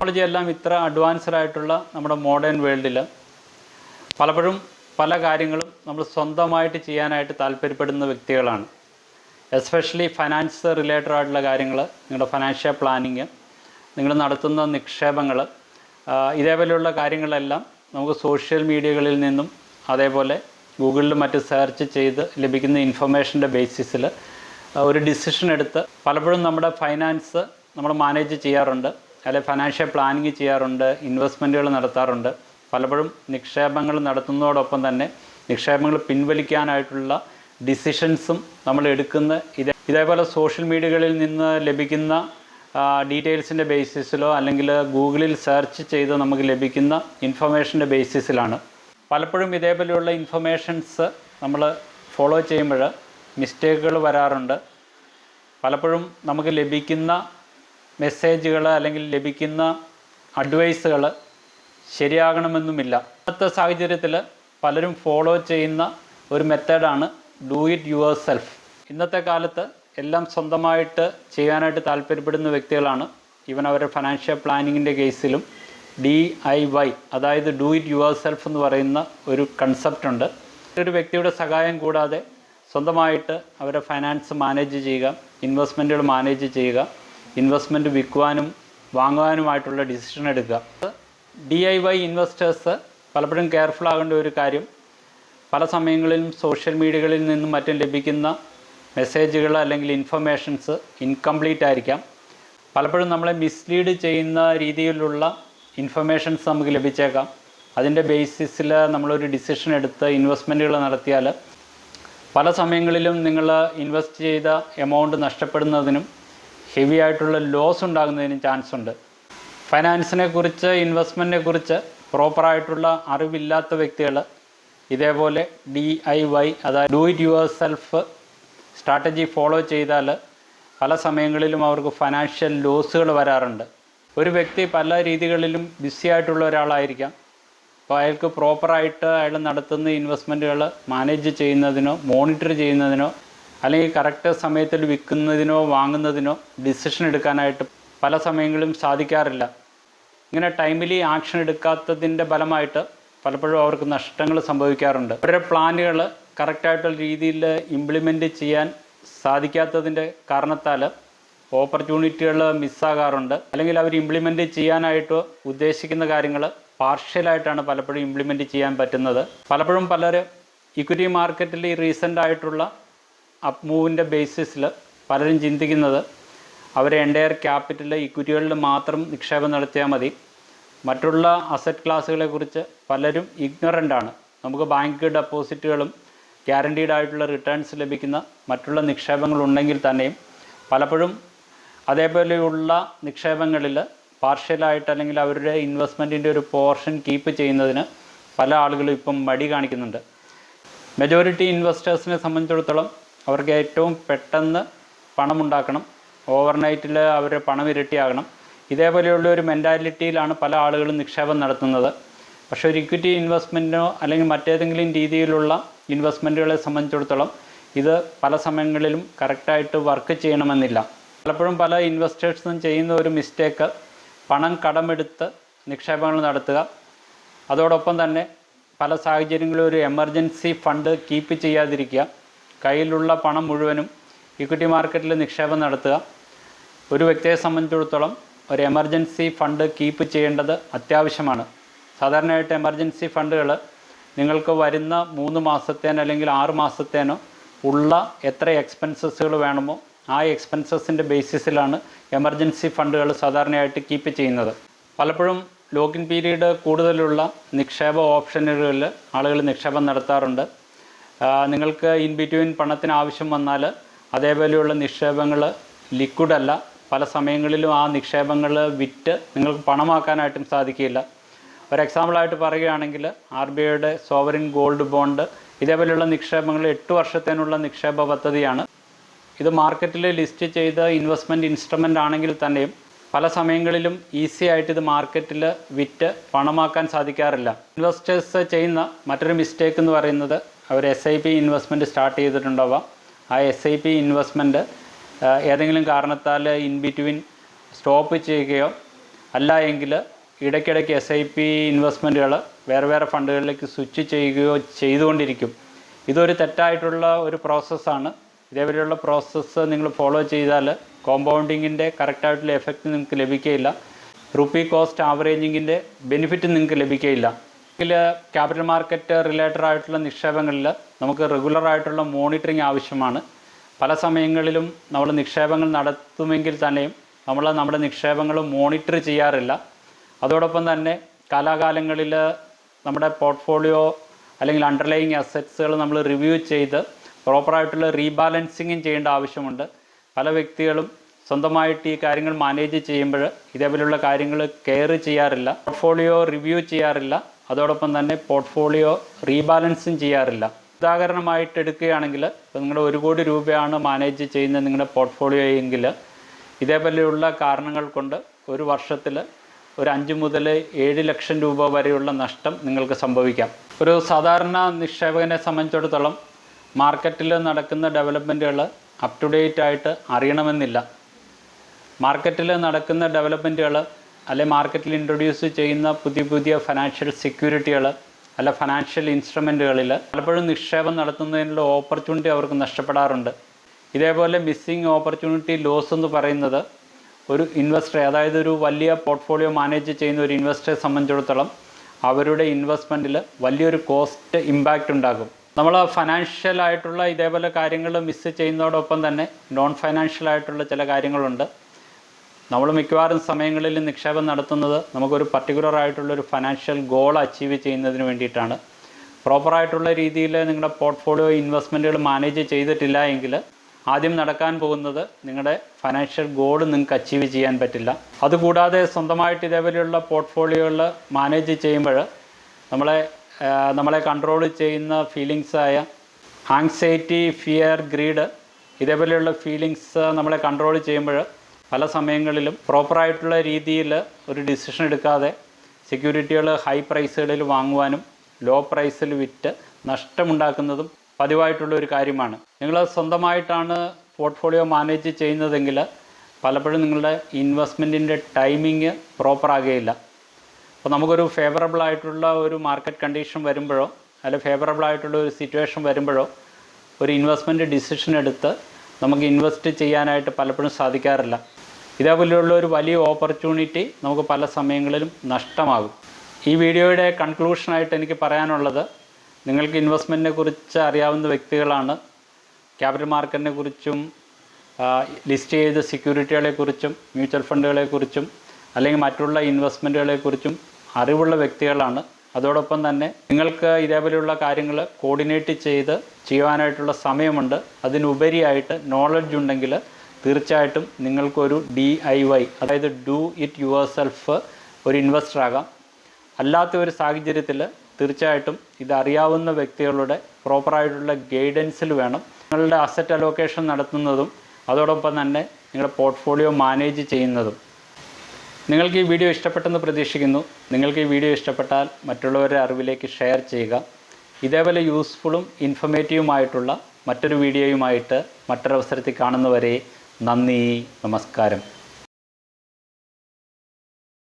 Technology എല്ലാം ഇത്ര advanced ആയിട്ടുള്ള നമ്മുടെ മോഡേൺ വേൾഡിൽ പലപ്പോഴും പല കാര്യങ്ങളും നമ്മൾ സ്വന്തമായിട്ട് ചെയ്യാനായിട്ട് താല്പര്യപ്പെടുന്ന വ്യക്തികളാണ്. എസ്പെഷ്യലി ഫൈനാൻസ് റിലേറ്റഡ് ആയിട്ടുള്ള കാര്യങ്ങൾ നിങ്ങളുടെ ഫൈനാൻഷ്യൽ പ്ലാനിങ് നിങ്ങൾ നടത്തുന്ന നിക്ഷേപങ്ങൾ ഇതേപോലെയുള്ള കാര്യങ്ങളെല്ലാം നമുക്ക് സോഷ്യൽ മീഡിയകളിൽ നിന്നും അതേപോലെ ഗൂഗിളിൽ മറ്റ് സെർച്ച് ചെയ്ത് ലഭിക്കുന്ന ഇൻഫർമേഷന്റെ ബേസിസിൽ ഒരു ഡിസിഷൻ എടുത്ത് പലപ്പോഴും നമ്മുടെ ഫൈനാൻസ് നമ്മൾ മാനേജ് ചെയ്യാറുണ്ട്. അല്ലെങ്കിൽ ഫൈനാൻഷ്യൽ പ്ലാനിങ് ചെയ്യാറുണ്ട് ഇൻവെസ്റ്റ്മെന്റുകൾ നടത്താറുണ്ട്. പലപ്പോഴും നിക്ഷേപങ്ങൾ നടത്തുന്നതോടൊപ്പം തന്നെ നിക്ഷേപങ്ങൾ പിൻവലിക്കാനായിട്ടുള്ള ഡിസിഷൻസും നമ്മൾ എടുക്കുന്ന ഇതേ ഇതേപോലെ സോഷ്യൽ മീഡിയകളിൽ നിന്ന് ലഭിക്കുന്ന ഡീറ്റെയിൽസിന്റെ ബേസിസിലോ അല്ലെങ്കിൽ ഗൂഗിളിൽ സെർച്ച് ചെയ്ത് നമുക്ക് ലഭിക്കുന്ന ഇൻഫർമേഷന്റെ ബേസിസിലാണ് പലപ്പോഴും ഇതേപോലെയുള്ള ഇൻഫർമേഷൻസ് നമ്മൾ ഫോളോ ചെയ്യുമ്പോൾ മിസ്റ്റേക്കുകൾ വരാറുണ്ട്. പലപ്പോഴും നമുക്ക് ലഭിക്കുന്ന മെസ്സേജുകൾ അല്ലെങ്കിൽ ലഭിക്കുന്ന അഡ്വൈസുകൾ ശരിയാകണമെന്നുമില്ല. ഇന്നത്തെ സാഹചര്യത്തിൽ പലരും ഫോളോ ചെയ്യുന്ന ഒരു മെത്തേഡാണ് ഡൂ ഇറ്റ് യുവർ സെൽഫ് ഇന്നത്തെ കാലത്ത് എല്ലാം സ്വന്തമായിട്ട് ചെയ്യാനായിട്ട് താല്പര്യപ്പെടുന്ന വ്യക്തികളാണ് ഈവൻ അവരുടെ ഫിനാൻഷ്യൽ പ്ലാനിങ്ങിന്റെ കേസിലും ഡി ഐ വൈ അതായത് ഡൂ ഇറ്റ് യുവർ സെൽഫ് എന്ന് പറയുന്ന ഒരു കൺസെപ്റ്റ് ഉണ്ട്. ഒരു വ്യക്തിയുടെ സഹായം കൂടാതെ സ്വന്തമായിട്ട് അവരുടെ ഫൈനാൻസ് മാനേജ് ചെയ്യുക ഇൻവെസ്റ്റ്മെന്റുകൾ മാനേജ് ചെയ്യുക ഇൻവെസ്റ്റ്മെന്റ് വിൽക്കുവാനും വാങ്ങുവാനുമായിട്ടുള്ള ഡിസിഷൻ എടുക്കുക. ഡി ഐ വൈ ഇൻവെസ്റ്റേഴ്സ് പലപ്പോഴും കെയർഫുൾ ആകേണ്ട ഒരു കാര്യം പല സമയങ്ങളിലും സോഷ്യൽ മീഡിയകളിൽ നിന്നും മറ്റും ലഭിക്കുന്ന മെസ്സേജുകൾ അല്ലെങ്കിൽ ഇൻഫർമേഷൻസ് ഇൻകംപ്ലീറ്റ് ആയിരിക്കാം. പലപ്പോഴും നമ്മളെ മിസ്ലീഡ് ചെയ്യുന്ന രീതിയിലുള്ള ഇൻഫർമേഷൻസ് നമുക്ക് ലഭിച്ചേക്കാം. അതിന്റെ ബേസിസിൽ നമ്മളൊരു ഡിസിഷൻ എടുത്ത് ഇൻവെസ്റ്റ്മെന്റുകൾ നടത്തിയാൽ പല സമയങ്ങളിലും നിങ്ങൾ ഇൻവെസ്റ്റ് ചെയ്ത എമൗണ്ട് നഷ്ടപ്പെടുന്നതിനും ഹെവി ആയിട്ടുള്ള ലോസ് ഉണ്ടാകുന്നതിന് ചാൻസ് ഉണ്ട്. ഫൈനാൻസിനെ കുറിച്ച് ഇൻവെസ്റ്റ്മെന്റിനെ കുറിച്ച് പ്രോപ്പറായിട്ടുള്ള അറിവില്ലാത്ത വ്യക്തികൾ ഇതേപോലെ ഡി ഐ വൈ അതായത് do it yourself strategy follow ചെയ്താൽ പല സമയങ്ങളിലും അവർക്ക് ഫൈനാൻഷ്യൽ ലോസുകൾ വരാറുണ്ട്. ഒരു വ്യക്തി പല രീതികളിലും ബിസി ആയിട്ടുള്ള ഒരാളായിരിക്കാം. അപ്പോൾ അയാൾക്ക് പ്രോപ്പറായിട്ട് അയാൾ നടത്തുന്ന ഇൻവെസ്റ്റ്മെന്റുകൾ മാനേജ് ചെയ്യുന്നതിനോ മോണിറ്റർ ചെയ്യുന്നതിനോ അല്ലെങ്കിൽ കറക്റ്റ് സമയത്തിൽ വിൽക്കുന്നതിനോ വാങ്ങുന്നതിനോ ഡിസിഷൻ എടുക്കാനായിട്ട് പല സമയങ്ങളിലും സാധിക്കാറില്ല. ഇങ്ങനെ ടൈമിലി ആക്ഷൻ എടുക്കാത്തതിന്റെ ഫലമായിട്ട് പലപ്പോഴും അവർക്ക് നഷ്ടങ്ങൾ സംഭവിക്കാറുണ്ട്. അവരുടെ പ്ലാനുകൾ കറക്റ്റായിട്ടുള്ള രീതിയിൽ ഇംപ്ലിമെന്റ് ചെയ്യാൻ സാധിക്കാത്തതിന്റെ കാരണത്താൽ ഓപ്പർച്യൂണിറ്റികൾ മിസ്സാകാറുണ്ട് അല്ലെങ്കിൽ അവർ ഇംപ്ലിമെന്റ് ചെയ്യാനായിട്ട് ഉദ്ദേശിക്കുന്ന കാര്യങ്ങൾ പാർഷ്യലായിട്ടാണ് പലപ്പോഴും ഇംപ്ലിമെന്റ് ചെയ്യാൻ പറ്റുന്നത്. പലപ്പോഴും പലരും ഇക്വിറ്റി മാർക്കറ്റിൽ ഈ റീസെന്റ് ആയിട്ടുള്ള അപ്പ് മൂവിന്റെ ബേസിസിൽ പലരും ചിന്തിക്കുന്നത് അവർ എന്റയർ ക്യാപിറ്റൽ ഇക്വിറ്റികളിൽ മാത്രം നിക്ഷേപം നടത്തിയാൽ മതി. മറ്റുള്ള അസറ്റ് ക്ലാസ്സുകളെക്കുറിച്ച് പലരും ഇഗ്നറന്റ് ആണ്. നമുക്ക് ബാങ്ക് ഡെപ്പോസിറ്റുകളും ഗ്യാരണ്ടീഡ് ആയിട്ടുള്ള റിട്ടേൺസ് ലഭിക്കുന്ന മറ്റുള്ള നിക്ഷേപങ്ങളുണ്ടെങ്കിൽ തന്നെയും പലപ്പോഴും അതേപോലെയുള്ള നിക്ഷേപങ്ങളിൽ പാർഷ്യലായിട്ട് അല്ലെങ്കിൽ അവരുടെ ഇൻവെസ്റ്റ്മെന്റിന്റെ ഒരു പോർഷൻ കീപ്പ് ചെയ്യുന്നതിന് പല ആളുകളും ഇപ്പം മടി കാണിക്കുന്നുണ്ട്. മെജോറിറ്റി ഇൻവെസ്റ്റേഴ്സിനെ സംബന്ധിച്ചിടത്തോളം അവർക്ക് ഏറ്റവും പെട്ടെന്ന് പണമുണ്ടാക്കണം. ഓവർനൈറ്റിൽ അവർ പണം ഇരട്ടിയാകണം. ഇതേപോലെയുള്ള ഒരു മെന്റാലിറ്റിയിലാണ് പല ആളുകളും നിക്ഷേപം നടത്തുന്നത്. പക്ഷേ ഒരു ഇക്വിറ്റി ഇൻവെസ്റ്റ്മെന്റിനോ അല്ലെങ്കിൽ മറ്റേതെങ്കിലും രീതിയിലുള്ള ഇൻവെസ്റ്റ്മെന്റുകളെ സംബന്ധിച്ചിടത്തോളം ഇത് പല സമയങ്ങളിലും കറക്റ്റായിട്ട് വർക്ക് ചെയ്യണമെന്നില്ല. പലപ്പോഴും പല ഇൻവെസ്റ്റേഴ്സും ചെയ്യുന്ന ഒരു മിസ്റ്റേക്ക് പണം കടമെടുത്ത് നിക്ഷേപങ്ങൾ നടത്തുക. അതോടൊപ്പം തന്നെ പല സാഹചര്യങ്ങളിലും ഒരു എമർജൻസി ഫണ്ട് കീപ്പ് ചെയ്യാതിരിക്കുക. കയ്യിലുള്ള പണം മുഴുവനും ഇക്വിറ്റി മാർക്കറ്റിൽ നിക്ഷേപം നടത്തുക. ഒരു വ്യക്തിയെ സംബന്ധിച്ചിടത്തോളം ഒരു എമർജൻസി ഫണ്ട് കീപ്പ് ചെയ്യേണ്ടത് അത്യാവശ്യമാണ്. സാധാരണയായിട്ട് എമർജൻസി ഫണ്ടുകൾ നിങ്ങൾക്ക് വരുന്ന മൂന്ന് മാസത്തേനോ അല്ലെങ്കിൽ ആറ് മാസത്തേനോ ഉള്ള എത്ര എക്സ്പെൻസസുകൾ വേണമോ ആ എക്സ്പെൻസസിന്റെ ബേസിസിലാണ് എമർജൻസി ഫണ്ടുകൾ സാധാരണയായിട്ട് കീപ്പ് ചെയ്യുന്നത്. പലപ്പോഴും ലോക്കിൻ പീരീഡ് കൂടുതലുള്ള നിക്ഷേപ ഓപ്ഷനുകളിൽ ആളുകൾ നിക്ഷേപം നടത്താറുണ്ട്. നിങ്ങൾക്ക് ഇൻ ബിറ്റ്വീൻ പണത്തിന് ആവശ്യം വന്നാൽ അതേപോലെയുള്ള നിക്ഷേപങ്ങൾ ലിക്വിഡ് അല്ല. പല സമയങ്ങളിലും ആ നിക്ഷേപങ്ങൾ വിറ്റ് നിങ്ങൾക്ക് പണമാക്കാനായിട്ടും സാധിക്കില്ല. ഒരു എക്സാമ്പിളായിട്ട് പറയുകയാണെങ്കിൽ ആർ ബി ഐയുടെ സോവറിൻ ഗോൾഡ് ബോണ്ട് ഇതേപോലെയുള്ള നിക്ഷേപങ്ങൾ എട്ട് വർഷത്തേനുള്ള നിക്ഷേപ പദ്ധതിയാണ്. ഇത് മാർക്കറ്റിൽ ലിസ്റ്റ് ചെയ്ത ഇൻവെസ്റ്റ്മെന്റ് ഇൻസ്ട്രുമെന്റ് ആണെങ്കിൽ തന്നെയും പല സമയങ്ങളിലും ഈസി ആയിട്ട് ഇത് മാർക്കറ്റിൽ വിറ്റ് പണമാക്കാൻ സാധിക്കാറില്ല. ഇൻവെസ്റ്റേഴ്സ് ചെയ്യുന്ന മറ്റൊരു മിസ്റ്റേക്ക് എന്ന് പറയുന്നത് അവർ S I P investment start ചെയ്തിട്ടുണ്ടാവാം. ആ എസ് ഐ പി ഇൻവെസ്റ്റ്മെന്റ് ഏതെങ്കിലും കാരണത്താൽ ഇൻ ബിറ്റ്വീൻ സ്റ്റോപ്പ് ചെയ്യുകയോ അല്ല എങ്കിൽ ഇടയ്ക്കിടയ്ക്ക് എസ് ഐ പി ഇൻവെസ്റ്റ്മെന്റുകൾ വേറെ വേറെ ഫണ്ടുകളിലേക്ക് സ്വിച്ച് ചെയ്യുകയോ ചെയ്തുകൊണ്ടിരിക്കും. ഇതൊരു തെറ്റായിട്ടുള്ള ഒരു പ്രോസസ്സാണ് ഇതേപോലെയുള്ള പ്രോസസ്സ് നിങ്ങൾ ഫോളോ ചെയ്താൽ കോമ്പൗണ്ടിങ്ങിന്റെ കറക്റ്റായിട്ടുള്ള എഫക്റ്റ് നിങ്ങൾക്ക് ലഭിക്കുകയില്ല. റുപ്പി കോസ്റ്റ് ആവറേജിങ്ങിന്റെ ബെനിഫിറ്റ് നിങ്ങൾക്ക് ലഭിക്കുകയില്ല. ഇതിൽ ക്യാപിറ്റൽ മാർക്കറ്റ് റിലേറ്റഡ് ആയിട്ടുള്ള നിക്ഷേപങ്ങളിൽ നമുക്ക് റെഗുലർ ആയിട്ടുള്ള മോണിറ്ററിങ് ആവശ്യമാണ്. പല സമയങ്ങളിലും നമ്മൾ നിക്ഷേപങ്ങൾ നടത്തുമെങ്കിൽ തന്നെയും നമ്മൾ നമ്മുടെ നിക്ഷേപങ്ങൾ മോണിറ്റർ ചെയ്യാറില്ല. അതോടൊപ്പം തന്നെ കാലാകാലങ്ങളിൽ നമ്മുടെ പോർട്ട്ഫോളിയോ അല്ലെങ്കിൽ അണ്ടർലൈങ് അസറ്റ്സുകൾ നമ്മൾ റിവ്യൂ ചെയ്ത് പ്രോപ്പറായിട്ടുള്ള റീബാലൻസിങ്ങും ചെയ്യേണ്ട ആവശ്യമുണ്ട്. പല വ്യക്തികളും സ്വന്തമായിട്ട് ഈ കാര്യങ്ങൾ മാനേജ് ചെയ്യുമ്പോൾ ഇതേപോലെയുള്ള കാര്യങ്ങൾ കെയർ ചെയ്യാറില്ല. പോർട്ട്ഫോളിയോ റിവ്യൂ ചെയ്യാറില്ല. അതോടൊപ്പം തന്നെ പോർട്ട്ഫോളിയോ റീബാലൻസും ചെയ്യാറില്ല. ഉദാഹരണമായിട്ട് എടുക്കുകയാണെങ്കിൽ ഇപ്പോൾ നിങ്ങളുടെ ഒരു കോടി രൂപയാണ് മാനേജ് ചെയ്യുന്ന നിങ്ങളുടെ പോർട്ട്ഫോളിയോ എങ്കിൽ ഇതേപോലെയുള്ള കാരണങ്ങൾ കൊണ്ട് ഒരു വർഷത്തിൽ ഒരു അഞ്ച് മുതൽ ഏഴ് ലക്ഷം രൂപ വരെയുള്ള നഷ്ടം നിങ്ങൾക്ക് സംഭവിക്കാം. ഒരു സാധാരണ നിക്ഷേപകനെ സംബന്ധിച്ചിടത്തോളം മാർക്കറ്റിൽ നടക്കുന്ന ഡെവലപ്മെന്റുകൾ അപ് ടു ഡേറ്റ് ആയിട്ട് അറിയണമെന്നില്ല. മാർക്കറ്റിൽ നടക്കുന്ന ഡെവലപ്മെന്റുകൾ അല്ലെ മാർക്കറ്റിൽ ഇൻട്രൊഡ്യൂസ് ചെയ്യുന്ന പുതിയ പുതിയ ഫിനാൻഷ്യൽ സെക്യൂരിറ്റികൾ അല്ല ഫിനാൻഷ്യൽ ഇൻസ്ട്രുമെന്റുകളിൽ പലപ്പോഴും നിക്ഷേപം നടത്തുന്നതിനുള്ള ഓപ്പർച്യൂണിറ്റി അവർക്ക് നഷ്ടപ്പെടാറുണ്ട്. ഇതേപോലെ മിസ്സിങ് ഓപ്പർച്യൂണിറ്റി ലോസ് എന്ന് പറയുന്നത് ഒരു ഇൻവെസ്റ്റർ അതായത് ഒരു വലിയ പോർട്ട്ഫോളിയോ മാനേജ് ചെയ്യുന്ന ഒരു ഇൻവെസ്റ്ററെ സംബന്ധിച്ചിടത്തോളം അവരുടെ ഇൻവെസ്റ്റ്മെന്റിൽ വലിയൊരു കോസ്റ്റ് ഇമ്പാക്റ്റ് ഉണ്ടാകും. നമ്മൾ ഫൈനാൻഷ്യൽ ആയിട്ടുള്ള ഇതേപോലെ കാര്യങ്ങൾ മിസ് ചെയ്യുന്നതോടൊപ്പം തന്നെ നോൺ ഫൈനാൻഷ്യൽ ആയിട്ടുള്ള ചില കാര്യങ്ങളുണ്ട്. നമ്മൾ മിക്കവാറും സമയങ്ങളിൽ നിക്ഷേപം നടത്തുന്നത് നമുക്കൊരു പർട്ടിക്കുലർ ആയിട്ടുള്ള ഒരു ഫൈനാൻഷ്യൽ ഗോൾ അച്ചീവ് ചെയ്യുന്നതിന് വേണ്ടിയിട്ടാണ്. പ്രോപ്പറായിട്ടുള്ള രീതിയിൽ നിങ്ങളുടെ പോർട്ട്ഫോളിയോ ഇൻവെസ്റ്റ്മെന്റുകൾ മാനേജ് ചെയ്തിട്ടില്ല എങ്കിൽ ആദ്യം നടക്കാൻ പോകുന്നത് നിങ്ങളുടെ ഫൈനാൻഷ്യൽ ഗോൾ നിങ്ങൾക്ക് അച്ചീവ് ചെയ്യാൻ പറ്റില്ല. അതുകൂടാതെ സ്വന്തമായിട്ട് ഇതേപോലെയുള്ള പോർട്ട്ഫോളിയോകൾ മാനേജ് ചെയ്യുമ്പോൾ നമ്മളെ നമ്മളെ കൺട്രോൾ ചെയ്യുന്ന ഫീലിങ്സായ ആങ്സൈറ്റി ഫിയർ ഗ്രീഡ് ഇതേപോലെയുള്ള ഫീലിങ്സ് നമ്മളെ കൺട്രോൾ ചെയ്യുമ്പോൾ പല സമയങ്ങളിലും പ്രോപ്പറായിട്ടുള്ള രീതിയിൽ ഒരു ഡിസിഷൻ എടുക്കാതെ സെക്യൂരിറ്റികൾ ഹൈ പ്രൈസുകളിൽ വാങ്ങുവാനും ലോ പ്രൈസിൽ വിറ്റ് നഷ്ടമുണ്ടാക്കുന്നതും പതിവായിട്ടുള്ള ഒരു കാര്യമാണ്. നിങ്ങൾ സ്വന്തമായിട്ടാണ് പോർട്ട്ഫോളിയോ മാനേജ് ചെയ്യുന്നതെങ്കിൽ പലപ്പോഴും നിങ്ങളുടെ ഇൻവെസ്റ്റ്മെന്റിന്റെ ടൈമിങ് പ്രോപ്പർ ആകുകയില്ല. അപ്പോൾ നമുക്കൊരു ഫേവറബിൾ ആയിട്ടുള്ള ഒരു മാർക്കറ്റ് കണ്ടീഷൻ വരുമ്പോഴോ അല്ലെ ഫേവറബിൾ ആയിട്ടുള്ള ഒരു സിറ്റുവേഷൻ വരുമ്പോഴോ ഒരു ഇൻവെസ്റ്റ്മെന്റ് ഡിസിഷൻ എടുത്ത് നമുക്ക് ഇൻവെസ്റ്റ് ചെയ്യാനായിട്ട് പലപ്പോഴും സാധിക്കാറില്ല. ഇതേപോലെയുള്ള ഒരു വലിയ ഓപ്പർച്യൂണിറ്റി നമുക്ക് പല സമയങ്ങളിലും നഷ്ടമാകും. ഈ വീഡിയോയുടെ കൺക്ലൂഷനായിട്ട് എനിക്ക് പറയാനുള്ളത് നിങ്ങൾക്ക് ഇൻവെസ്റ്റ്മെന്റിനെ കുറിച്ച് അറിയാവുന്ന വ്യക്തികളാണ്. ക്യാപിറ്റൽ മാർക്കറ്റിനെ കുറിച്ചും ലിസ്റ്റ് ചെയ്ത സെക്യൂരിറ്റികളെക്കുറിച്ചും മ്യൂച്വൽ ഫണ്ടുകളെക്കുറിച്ചും അല്ലെങ്കിൽ മറ്റുള്ള ഇൻവെസ്റ്റ്മെന്റുകളെക്കുറിച്ചും അറിവുള്ള വ്യക്തികളാണ്. അതോടൊപ്പം തന്നെ നിങ്ങൾക്ക് ഇതേപോലെയുള്ള കാര്യങ്ങൾ കോർഡിനേറ്റ് ചെയ്ത് ചെയ്യുവാനായിട്ടുള്ള സമയമുണ്ട്. അതിനുപരിയായിട്ട് നോളജ് ഉണ്ടെങ്കിൽ തീർച്ചയായിട്ടും നിങ്ങൾക്കൊരു ഡി ഐ വൈ അതായത് ഡു ഇറ്റ് യുവർ സെൽഫ് ഒരു ഇൻവെസ്റ്റർ ആകാം. അല്ലാത്ത ഒരു സാഹചര്യത്തിൽ തീർച്ചയായിട്ടും ഇതറിയാവുന്ന വ്യക്തികളുടെ പ്രോപ്പറായിട്ടുള്ള ഗൈഡൻസിൽ വേണം. നിങ്ങളുടെ അസറ്റ് അലോക്കേഷൻ നടത്തുന്നതും അതോടൊപ്പം തന്നെ നിങ്ങളുടെ പോർട്ട്ഫോളിയോ മാനേജ് ചെയ്യുന്നതും. നിങ്ങൾക്ക് ഈ വീഡിയോ ഇഷ്ടപ്പെട്ടെന്ന് പ്രതീക്ഷിക്കുന്നു. നിങ്ങൾക്ക് ഈ വീഡിയോ ഇഷ്ടപ്പെട്ടാൽ മറ്റുള്ളവരുടെ അറിവിലേക്ക് ഷെയർ ചെയ്യുക. ഇതേപോലെ യൂസ്ഫുള്ളും ഇൻഫർമേറ്റീവുമായിട്ടുള്ള മറ്റൊരു വീഡിയോയുമായിട്ട് മറ്റൊരവസരത്തിൽ കാണുന്നവരെ നന്ദി നമസ്കാരം.